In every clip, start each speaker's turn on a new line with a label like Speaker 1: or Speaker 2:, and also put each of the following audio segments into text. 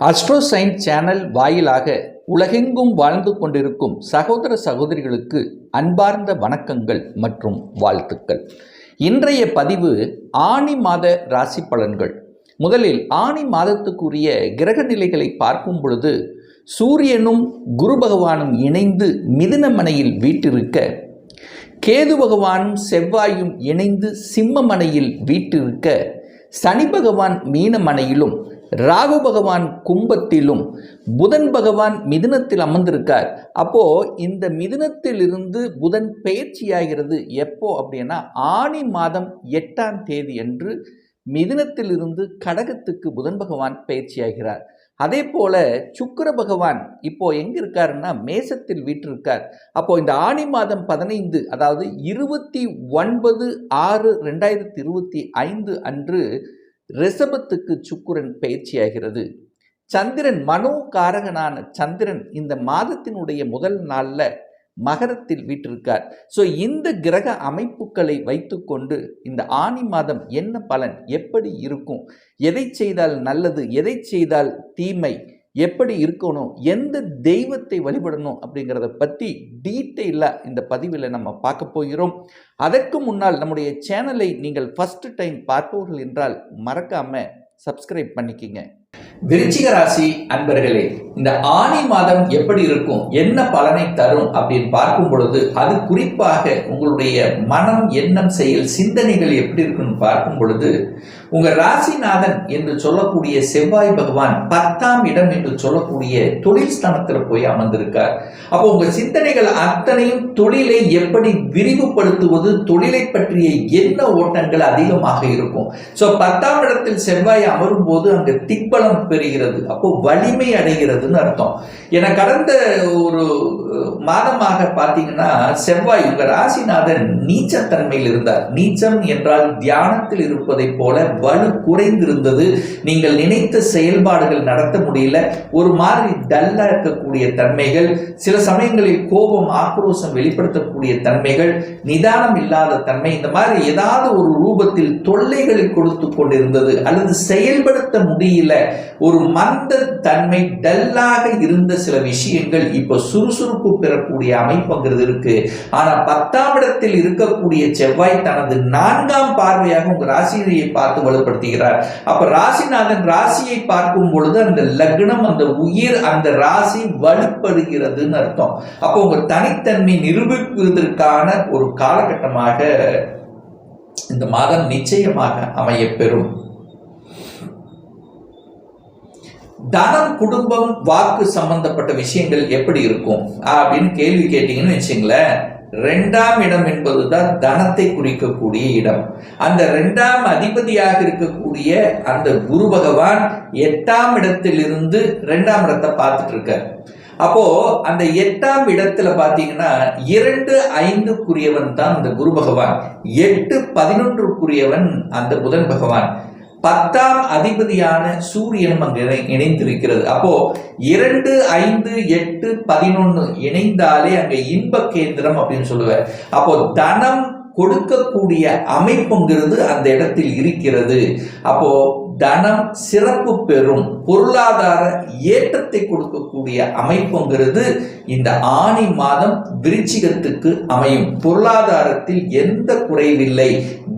Speaker 1: அஸ்ட்ரோசைன் channel வாயிலாக உலகெங்கும் வாழ்ந்து கொண்டிருக்கும் சகோதர சகோதரிகளுக்கு அன்பார்ந்த வணக்கங்கள் மற்றும் வாழ்த்துக்கள். இன்றைய பதிவு ஆணி மாத ராசி பலன்கள். முதலில் ஆணி மாதத்துக்குரிய கிரக நிலைகளை பார்க்கும் பொழுது சூரியனும் குரு பகவானும் இணைந்து மிதுனமனையில் வீட்டிருக்க கேது பகவானும் செவ்வாயும் இணைந்து சிம்மமனையில் வீட்டிருக்க சனி பகவான் மீனமனையிலும் ராகு பகவான் கும்பத்திலும் புதன் பகவான் மிதுனத்தில் அமர்ந்திருக்கார். அப்போ இந்த மிதுனத்திலிருந்து புதன் பெயர்ச்சியாகிறது எப்போ அப்படின்னா ஆணி மாதம் எட்டாம் தேதி அன்று மிதுனத்திலிருந்து கடகத்துக்கு புதன் பகவான் பயிற்சியாகிறார் அதே போல சுக்கர பகவான் இப்போ எங்க இருக்காருன்னா மேசத்தில் வீற்றிருக்கார். அப்போ இந்த ஆணி மாதம் பதினைந்து அதாவது இருபத்தி ஒன்பது ஆறு ரெண்டாயிரத்தி இருபத்தி ஐந்து அன்று ரிஷபத்துக்கு சுக்குரன் பயிற்சியாகிறது. சந்திரன் மனோகாரகனான சந்திரன் இந்த மாதத்தினுடைய முதல் நாளில் மகரத்தில் வீட்டிருக்கார் ஸோ இந்த கிரக அமைப்புகளை வைத்துக்கொண்டு இந்த ஆணி மாதம் என்ன பலன்? எப்படி இருக்கும்? எதை செய்தால் நல்லது? எதை செய்தால் தீமை? எப்படி இருக்கணும் எந்த தெய்வத்தை வழிபடணும் அப்படிங்கிறத பற்றி டீட்டெயிலாக இந்த பதிவில் நம்ம பார்க்க போகிறோம். அதற்கு முன்னால் நம்முடைய சேனலை நீங்கள் ஃபஸ்ட்டு டைம் பார்ப்பவர்கள் என்றால் மறக்காமல் சப்ஸ்கிரைப் பண்ணிக்கிங்க. விருச்சிக ராசி அன்பர்களே இந்த ஆணி மாதம் எப்படி இருக்கும்? என்ன பலனை தரும் அப்படின்னு பார்க்கும் பொழுது அது குறிப்பாக உங்களுடைய மனம் எண்ணம் செயல் சிந்தனைகள் எப்படி இருக்குன்னு பார்க்கும் பொழுது உங்க ராசிநாதன் என்று சொல்லக்கூடிய செவ்வாய் பகவான் பத்தாம் இடம் என்று சொல்லக்கூடிய தொழில் ஸ்தானத்தில் போய் அமர்ந்திருக்கார். அப்போ உங்க சிந்தனைகள் அத்தனையும் தொழிலை எப்படி விரிவுபடுத்துவது தொழிலை பற்றிய என்ன ஓட்டங்கள் அதிகமாக இருக்கும்? ஸோ பத்தாம் இடத்தில் செவ்வாய் அமரும் போது அங்கு திக்பலம் பெறுகிறது. அப்போ வலிமை அடைகிறதுன்னு அர்த்தம். என கடந்த ஒரு மாதமாக பார்த்தீங்கன்னா செவ்வாய் உங்க ராசிநாதன் நீச்சத்தன்மையில் இருந்தார். நீச்சம் என்றால் தியானத்தில் இருப்பதை போல வலு குறைந்திருந்தது. நீங்கள் நினைத்த செயல்பாடுகள் நடத்த முடியல. ஒரு மாதிரி டல்லா இருக்கக்கூடிய தன்மைகள் சில சமயங்களில் கோபம் ஆக்ரோஷம் வெளிப்படுத்தக்கூடிய தன்மைகள் நிதானம் இல்லாத தன்மை இந்த மாதிரி ஏதாவது ஒரு ரூபத்தில் தொல்லைகளை கொடுத்து கொண்டிருந்தது அல்லது செயல்படுத்த முடியல ஒரு மந்த தன்மை டல்லாக இருந்த சில விஷயங்கள் இப்போ சுறுசுறுப்பு பெறக்கூடிய அமைப்புங்கிறது இருக்கு. ஆனா பத்தாம் இடத்தில் இருக்கக்கூடிய செவ்வாய் தனது நான்காம் பார்வையாக உங்க ராசியை பார்த்து வலுப்படுத்துகிறார். அப்ப ராசிநாதன் ராசியை பார்க்கும் பொழுது அந்த லக்னம் அந்த உயிர் அந்த ராசி வலுப்படுகிறதுன்னு அர்த்தம். அப்போ உங்க தனித்தன்மை நிரூபிப்பதற்கான ஒரு காலகட்டமாக இந்த மாதம் நிச்சயமாக அமையப்பெறும். தனம் குடும்பம் வாக்கு சம்பந்தப்பட்ட விஷயங்கள் எப்படி இருக்கும்? அப்படின்னு கேள்வி கேட்டீங்கன்னு வச்சுங்களேன். ரெண்டாம் இடம் என்பதுதான் தனத்தை குறிக்கக்கூடிய இடம். அந்த ரெண்டாம் அதிபதியாக இருக்கக்கூடிய அந்த குரு பகவான் எட்டாம் இடத்திலிருந்து ரெண்டாம் இடத்தை பார்த்துட்டு இருக்கார். அப்போ அந்த எட்டாம் இடத்துல பாத்தீங்கன்னா இரண்டு ஐந்துக்குரியவன் தான் அந்த குரு பகவான். எட்டு பதினொன்றுக்குரியவன் அந்த புதன் பகவான். பத்தாம் அதிபதியான சூரியனும் அங்கு இணைந்திருக்கிறது. அப்போ இரண்டு ஐந்து எட்டு பதினொன்னு இணைந்தாலே அங்க இன்ப கேந்திரம் அப்படின்னு சொல்லுவார். அப்போ தனம் கொடுக்கக்கூடிய அமைப்புங்கிறது அந்த இடத்தில் இருக்கிறது. அப்போ தனம் சிறப்பு பெறும் பொருளாதார ஏற்றத்தை கொடுக்கக்கூடிய அமைப்புங்கிறது இந்த ஆணி மாதம் விருச்சிகத்துக்கு அமையும். பொருளாதாரத்தில் எந்த குறைவில்லை.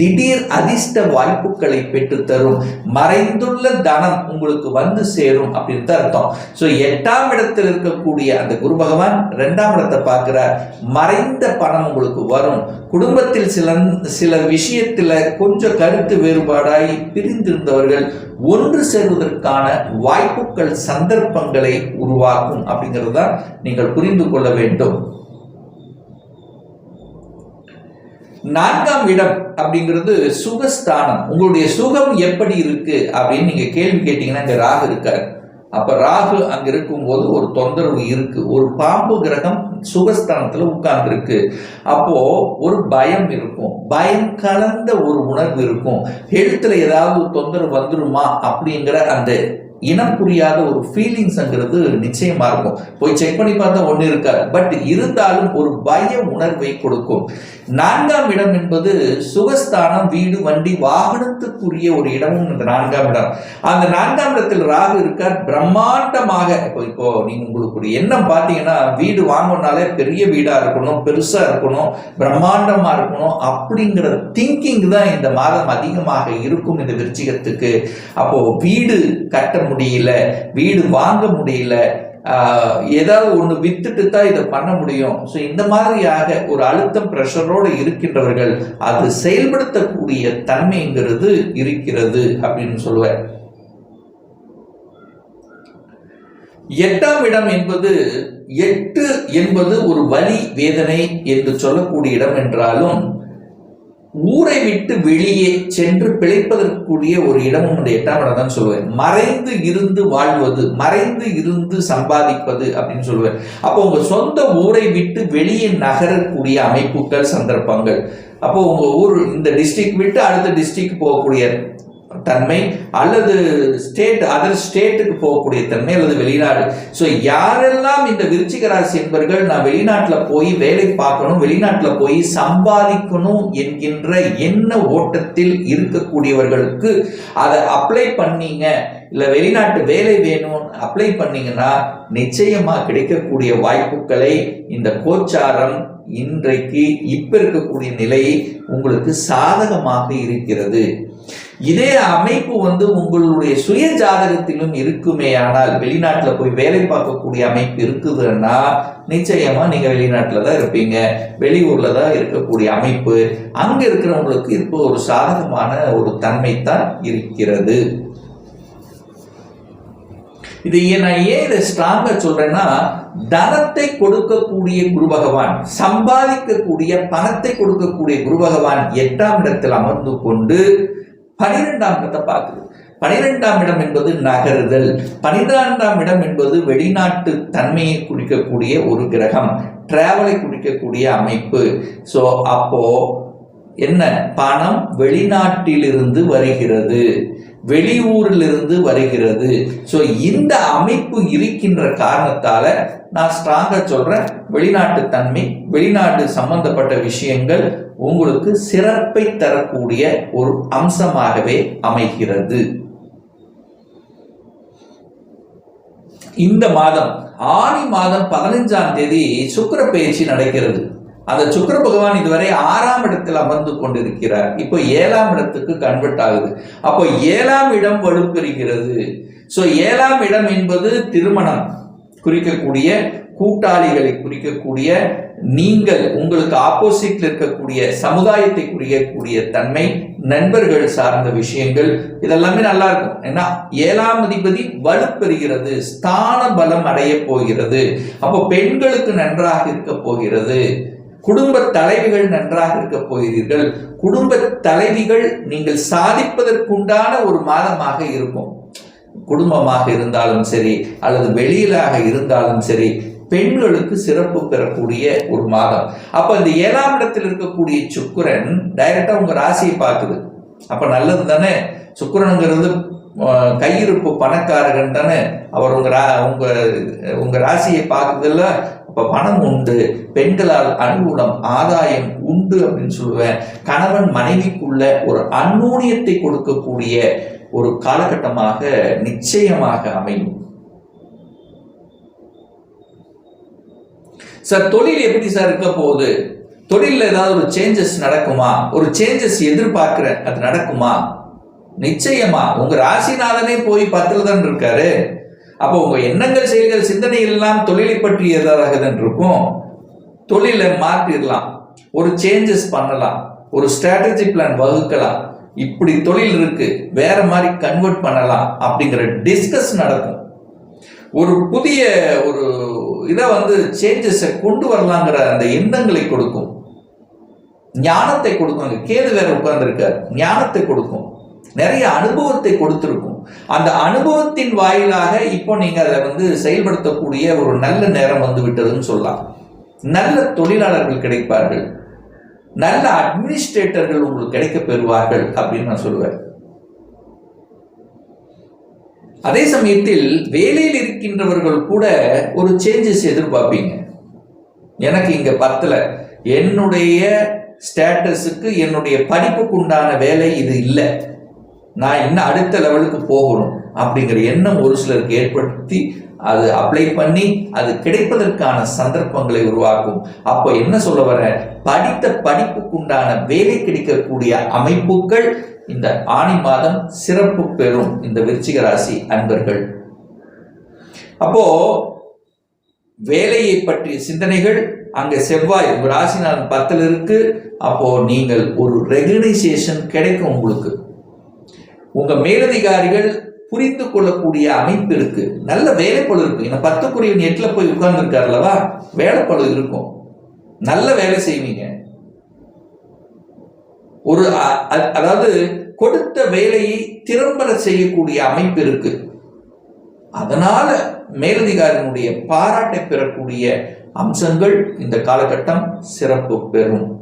Speaker 1: திடீர் அதிர்ஷ்ட வாய்ப்புகளை பெற்றுத்தரும் மறைந்துள்ள தனம் உங்களுக்கு வந்து சேரும் அப்படின்னு தான் அர்த்தம். ஸோ எட்டாம் இடத்தில் இருக்கக்கூடிய அந்த குரு பகவான் ரெண்டாம் இடத்தை பார்க்கிறார். மறைந்த பணம் உங்களுக்கு வரும். குடும்பத்தில் சில சில விஷயத்தில் கொஞ்சம் கருத்து வேறுபாடாய் பிரிந்திருந்தவர்கள் ஒன்று சேர்வதற்கான வாய்ப்புகள் சந்தர்ப்பங்களை உருவாக்கும் அப்படிங்கிறத நீங்கள் புரிந்து கொள்ள வேண்டும். நான்காம் இடம் அப்படிங்கிறது சுகஸ்தானம். உங்களுடைய சுகம் எப்படி இருக்கு அப்படின்னு நீங்க கேள்வி கேட்டீங்கன்னா இங்க ராகு இருக்காரு. அப்ப ராகு அங்க இருக்கும்போது ஒரு தொந்தரவு இருக்கு. ஒரு பாம்பு கிரகம் சுகஸ்தானத்துல உட்கார்ந்து இருக்கு அப்போ ஒரு பயம் இருக்கும். பயம் கலந்த ஒரு உணர்வு இருக்கும். ஹெல்த்ல ஏதாவது தொந்தரவு வந்துருமா அப்படிங்கிற அந்த இனம் புரியாத ஒரு ஃபீலிங்ஸ்ங்கிறது நிச்சயமா இருக்கும். போய் செக் பண்ணி பார்த்தா ஒன்று இருக்காது. பட் இருந்தாலும் ஒரு பய உணர்வை கொடுக்கும். நான்காம் இடம் என்பது சுகஸ்தானம் வீடு வண்டி வாகனத்துக்குரிய ஒரு இடமும் இந்த நான்காம் இடம். அந்த நான்காம் இடத்தில் ராகு இருக்கார். பிரம்மாண்டமாக இப்போ இப்போ நீங்க உங்களுக்கு எண்ணம் பார்த்தீங்கன்னா வீடு வாங்கணும்னாலே பெரிய வீடா இருக்கணும் பெருசா இருக்கணும் பிரம்மாண்டமா இருக்கணும் அப்படிங்கிற திங்கிங் தான் இந்த மாதம் அதிகமாக இருக்கும் இந்த விருச்சிகத்துக்கு. அப்போ வீடு கட்ட முடியல வீடு வாங்க முடியல ஆஹ், ஏதாவது ஒன்று வித்துட்டு தான் இதை பண்ண முடியும். ஸோ இந்த மாதிரியாக ஒரு அழுத்தம் ப்ரெஷரோடு இருக்கின்றவர்கள் அது செயல்படுத்தக்கூடிய தன்மைங்கிறது இருக்கிறது அப்படின்னு சொல்லுவேன் எட்டாம் இடம் என்பது எட்டு என்பது ஒரு வலி வேதனை என்று சொல்லக்கூடிய இடம் என்றாலும் ஊரை விட்டு வெளியே சென்று பிழைப்பதற்குரிய ஒரு இடமும் இந்த எட்டாம் இடம் தான் சொல்லுவேன் மறைந்து இருந்து வாழ்வது மறைந்து இருந்து சம்பாதிப்பது அப்படின்னு சொல்லுவேன் அப்போ உங்க சொந்த ஊரை விட்டு வெளியே நகரக்கூடிய அமைப்புகள் சந்தர்ப்பங்கள். அப்போ உங்க ஊர் இந்த டிஸ்ட்ரிக்ட் விட்டு அடுத்த டிஸ்ட்ரிக்ட் போகக்கூடிய தன்மை அல்லது ஸ்டேட் அதர் ஸ்டேட்டுக்கு போகக்கூடிய தன்மை அல்லது வெளிநாடு. ஸோ யாரெல்லாம் இந்த விருச்சிக ராசி என்பர்கள் நான் வெளிநாட்டில் போய் வேலை பார்க்கணும் வெளிநாட்டில் போய் சம்பாதிக்கணும் என்கின்ற என்ன ஓட்டத்தில் இருக்கக்கூடியவர்களுக்கு அதை அப்ளை பண்ணீங்க. இல்லை வெளிநாட்டு வேலை வேணும்னு அப்ளை பண்ணீங்கன்னா நிச்சயமாக கிடைக்கக்கூடிய வாய்ப்புகளை இந்த கோச்சாரம் இன்றைக்கு இப்போ இருக்கக்கூடிய நிலை உங்களுக்கு சாதகமாக இருக்கிறது. இதே அமைப்பு வந்து உங்களுடைய சுய ஜாதகத்திலும் இருக்குமே. ஆனால் வெளிநாட்டில் போய் வேலை பார்க்கக்கூடிய அமைப்பு இருக்குதுன்னா நிச்சயமா நீங்க வெளிநாட்டில் தான் இருப்பீங்க. வெளியூர்ல தான் இருக்கக்கூடிய அமைப்பு. அங்க இருக்கிறவங்களுக்கு இப்போ ஒரு சாதகமான ஒரு தன்மை தான் இருக்கிறது. இது ஏன் நான் ஏன் இதை ஸ்ட்ராங்கா சொல்றேன்னா தனத்தை கொடுக்கக்கூடிய குரு பகவான் சம்பாதிக்கக்கூடிய பணத்தை கொடுக்கக்கூடிய குரு பகவான் எட்டாம் இடத்தில் அமர்ந்து கொண்டு பனிரெண்டாம் இடத்தை பார்க்குது. பனிரெண்டாம் இடம் என்பது நகருதல். பனிரெண்டாம் இடம் என்பது வெளிநாட்டு தன்மையை குறிக்கக்கூடிய ஒரு கிரகம். டிராவலை குறிக்கக்கூடிய அமைப்பு. ஸோ அப்போ என்ன? பணம் வெளிநாட்டிலிருந்து வருகிறது. வெளியூரிலிருந்து வருகிறது. ஸோ இந்த அமைப்பு இருக்கின்ற காரணத்தால நான் ஸ்ட்ராங்காக சொல்கிறேன் வெளிநாட்டு தன்மை வெளிநாட்டு சம்பந்தப்பட்ட விஷயங்கள் உங்களுக்கு சிறப்பை தரக்கூடிய ஒரு அம்சமாகவே அமைகிறது. இந்த மாதம் ஆணி மாதம் பதினைஞ்சாம் தேதி சுக்கர பயிற்சி நடக்கிறது. அந்த சுக்கிர பகவான் இதுவரை ஆறாம் இடத்தில் அமர்ந்து கொண்டிருக்கிறார். இப்போ ஏழாம் இடத்துக்கு கன்வெர்ட் ஆகுது. அப்போ ஏழாம் இடம் வலுப்பெறுகிறது. ஸோ ஏழாம் இடம் என்பது திருமணம். குறிக்கக்கூடிய கூட்டாளிகளை குறிக்கக்கூடிய நீங்கள் உங்களுக்கு ஆப்போசிட்ல இருக்கக்கூடிய சமுதாயத்தை குறிக்கக்கூடிய தன்மை நண்பர்கள் சார்ந்த விஷயங்கள் இதெல்லாமே நல்லா இருக்கும் ஏன்னா ஏழாம் அதிபதி வலுப்பெறுகிறது. ஸ்தான பலம் அடைய போகிறது. அப்போ பெண்களுக்கு நன்றாக இருக்க போகிறது. குடும்ப தலைவிகள் நன்றாக இருக்க போகிறீர்கள். குடும்ப தலைவிகள் நீங்கள் சாதிப்பதற்குண்டான ஒரு மாதமாக இருக்கும். குடும்பமாக இருந்தாலும் சரி அல்லது வெளியிலாக இருந்தாலும் சரி பெண்களுக்கு சிறப்பு பெறக்கூடிய ஒரு மாதம். அப்ப இந்த ஏழாம் இடத்தில் இருக்கக்கூடிய சுக்கரன் டைரக்டா உங்க ராசியை பார்க்குது. அப்ப நல்லது தானே? சுக்கரனுங்கிறது கையிருப்பு பணக்காரகன் தானே? அவர் உங்க ரா உங்க உங்க ராசியை பார்க்குறதுல இப்போ பணம் உண்டு. பெண்களால் அனுகூலம் ஆதாயம் உண்டு அப்படின்னு சொல்லுவேன். கணவன் மனைவிக்குள்ள ஒரு அந்நூனியத்தை கொடுக்கக்கூடிய ஒரு காலகட்டமாக நிச்சயமாக அமையும். சார் தொழில் எப்படி சார் இருக்க போகுது? தொழிலில் ஏதாவது ஒரு சேஞ்சஸ் நடக்குமா? ஒரு சேஞ்சஸ் எதிர்பார்க்குற அது நடக்குமா? நிச்சயமா. உங்க ராசிநாதனே போய் பத்துல தான் இருக்காரு. அப்போ உங்க எண்ணங்கள் செயல்கள் சிந்தனை எல்லாம் தொழிலை பற்றி தான் இருக்கும். தொழிலை மாற்றிடலாம். ஒரு சேஞ்சஸ் பண்ணலாம். ஒரு ஸ்ட்ராட்டஜி பிளான் வகுக்கலாம். இப்படி தொழில் இருக்கு. வேற மாதிரி கன்வெர்ட் பண்ணலாம். அப்படிங்கிற டிஸ்கஸ் நடக்கும். ஒரு புதிய ஒரு இதை வந்து சேஞ்சஸை கொண்டு வரலாங்கிற அந்த எண்ணங்களை கொடுக்கும். ஞானத்தை கொடுக்கும். அங்க கேது வேற உட்கார்ந்துருக்கார். ஞானத்தை கொடுக்கும். நிறைய அனுபவத்தை கொடுத்திருக்கும். அந்த அனுபவத்தின் வாயிலாக இப்போ நீங்க அதை வந்து செயல்படுத்தக்கூடிய ஒரு நல்ல நேரம் வந்து விட்டதுன்னு சொல்லலாம். நல்ல தொழிலாளர்கள் கிடைப்பார்கள். நல்ல அட்மினிஸ்ட்ரேட்டர்கள் உங்களுக்கு கிடைக்க பெறுவார்கள் அப்படின்னு நான் சொல்லுவேன். அதே சமயத்தில் வேலையில் இருக்கின்றவர்கள் கூட ஒரு சேஞ்சஸ் எதிர்பார்ப்பீங்க. எனக்கு இங்க பத்தல. என்னுடைய ஸ்டேட்டஸுக்கு என்னுடைய படிப்புக்கு உண்டான வேலை இது இல்லை. நான் இன்னும் அடுத்த லெவலுக்கு போகணும் அப்படிங்கிற எண்ணம் ஒரு சிலருக்கு ஏற்படுத்தி அது அப்ளை பண்ணி அது கிடைப்பதற்கான சந்தர்ப்பங்களை உருவாக்கும். அப்போ என்ன சொல்ல வர படித்த படிப்புக்கு உண்டான வேலை கிடைக்கக்கூடிய அமைப்புகள் இந்த ஆணி மாதம் சிறப்பு பெறும் இந்த விருச்சிக ராசி அன்பர்கள். அப்போ வேலையை பற்றிய சிந்தனைகள் அங்கே செவ்வாய் ராசி ராசிநாதன் பத்தில் இருக்கு. அப்போ நீங்கள் ஒரு ரெகனைசேஷன் கிடைக்கும் உங்களுக்கு. உங்க மேலதிகாரிகள் புரிந்து கொள்ளக்கூடிய அமைப்பு இருக்கு. நல்ல வேலைப்பழு இருக்கு. இந்த பத்துக்குரியவன் எட்டுல போய் உட்கார்ந்துருக்காருலவா வேலைப்பழு இருக்கும். நல்ல வேலை செய்வீங்க. ஒரு அ- அதாவது கொடுத்த வேலையை திறம்பட செய்யக்கூடிய அமைப்பு இருக்கு. அதனால மேலதிகாரியினுடைய பாராட்டை பெறக்கூடிய அம்சங்கள் இந்த காலகட்டம் சிறப்பு பெறும்.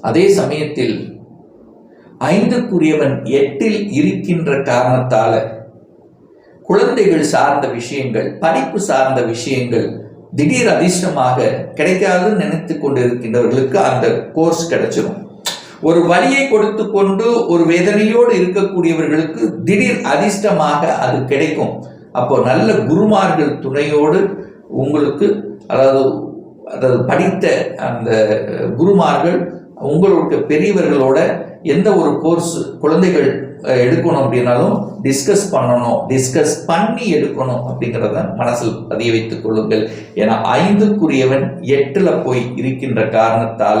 Speaker 1: அதே சமயத்தில் ஐந்துக்குரியவன் எட்டில் இருக்கின்ற காரணத்தால குழந்தைகள் சார்ந்த விஷயங்கள் படிப்பு சார்ந்த விஷயங்கள் திடீர் அதிர்ஷ்டமாக கிடைக்காதுன்னு நினைத்து கொண்டிருக்கின்றவர்களுக்கு அந்த கோர்ஸ் கிடைச்சிடும் ஒரு வழியை கொடுத்து கொண்டு ஒரு வேதனையோடு இருக்கக்கூடியவர்களுக்கு திடீர் அதிர்ஷ்டமாக அது கிடைக்கும். அப்போ நல்ல குருமார்கள் துணையோடு உங்களுக்கு அதாவது அதாவது படித்த அந்த குருமார்கள் உங்களுக்கு பெரியவர்களோட எந்த ஒரு கோர்ஸ் குழந்தைகள் அஹ், எடுக்கணும் அப்படின்னாலும் டிஸ்கஸ் பண்ணணும் டிஸ்கஸ் பண்ணி எடுக்கணும் அப்படிங்கிறத மனசில் பதிய வைத்துக் கொள்ளுங்கள். ஏன்னா ஐந்துக்குரியவன் எட்டுல போய் இருக்கின்ற காரணத்தால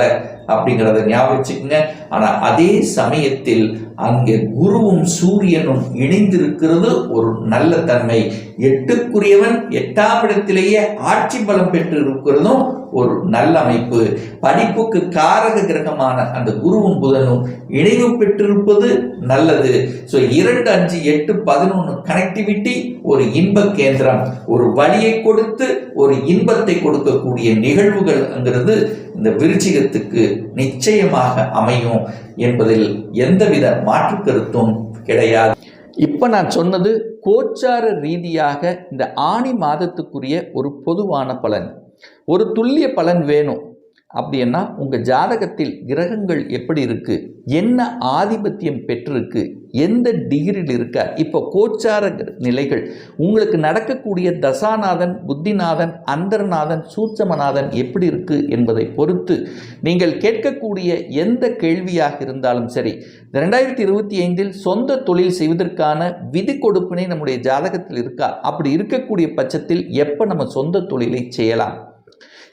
Speaker 1: அப்படிங்கிறத ஞாபகம் வச்சுக்கோங்க ஆனா அதே சமயத்தில் அங்கே குருவும் சூரியனும் இணைந்திருக்கிறது ஒரு நல்ல தன்மை. எட்டுக்குரியவன் எட்டாம் இடத்திலேயே ஆட்சி பலம் பெற்று இருக்கிறதும் ஒரு நல்ல அமைப்பு. படிப்புக்கு காரக கிரகமான அந்த குருவும் புதனும் இணைவு பெற்றிருப்பது நல்லது. ஸோ இரண்டு அஞ்சு எட்டு பதினொன்று கனெக்டிவிட்டி ஒரு இன்ப கேந்திரம். ஒரு வழியை கொடுத்து ஒரு இன்பத்தை கொடுக்கக்கூடிய நிகழ்வுகள்ங்கிறது இந்த விருச்சிகத்துக்கு நிச்சயமாக அமையும் என்பதில் எந்தவித மாற்று கருத்தும் கிடையாது. இப்போ நான் சொன்னது கோச்சார ரீதியாக இந்த ஆணி மாதத்துக்குரிய ஒரு பொதுவான பலன். ஒரு துல்லிய பலன் வேணும். அப்படின்னா உங்கள் ஜாதகத்தில் கிரகங்கள் எப்படி இருக்குது என்ன ஆதிபத்தியம் பெற்றிருக்கு? எந்த டிகிரியில் இருக்கா? இப்போ கோச்சார நிலைகள். உங்களுக்கு நடக்கக்கூடிய தசாநாதன் புத்திநாதன் அந்தரநாதன் சூட்சமநாதன் எப்படி இருக்கு என்பதை பொறுத்து நீங்கள் கேட்கக்கூடிய எந்த கேள்வியாக இருந்தாலும் சரி ரெண்டாயிரத்தி இருபத்தி ஐந்தில் சொந்த தொழில் செய்வதற்கான விதி கொடுப்பினை நம்முடைய ஜாதகத்தில் இருக்கா? அப்படி இருக்கக்கூடிய பட்சத்தில் எப்போ நம்ம சொந்த தொழிலை செய்யலாம்?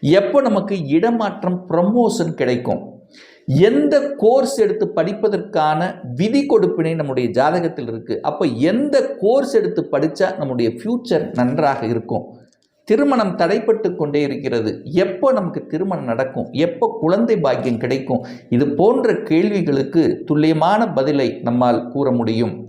Speaker 1: எப்போ நமக்கு இடமாற்றம் ப்ரமோஷன் கிடைக்கும்? எந்த கோர்ஸ் எடுத்து படிப்பதற்கான விதி கொடுப்பினை நம்முடைய ஜாதகத்தில் இருக்குது அப்போ எந்த கோர்ஸ் எடுத்து படித்தா நம்முடைய ஃப்யூச்சர் நன்றாக இருக்கும்? திருமணம் தடைப்பட்டு கொண்டே இருக்கிறது. எப்போ நமக்கு திருமணம் நடக்கும்? எப்போ குழந்தை பாக்கியம் கிடைக்கும்? இது போன்ற கேள்விகளுக்கு துல்லியமான பதிலை நம்மால் கூற முடியும்.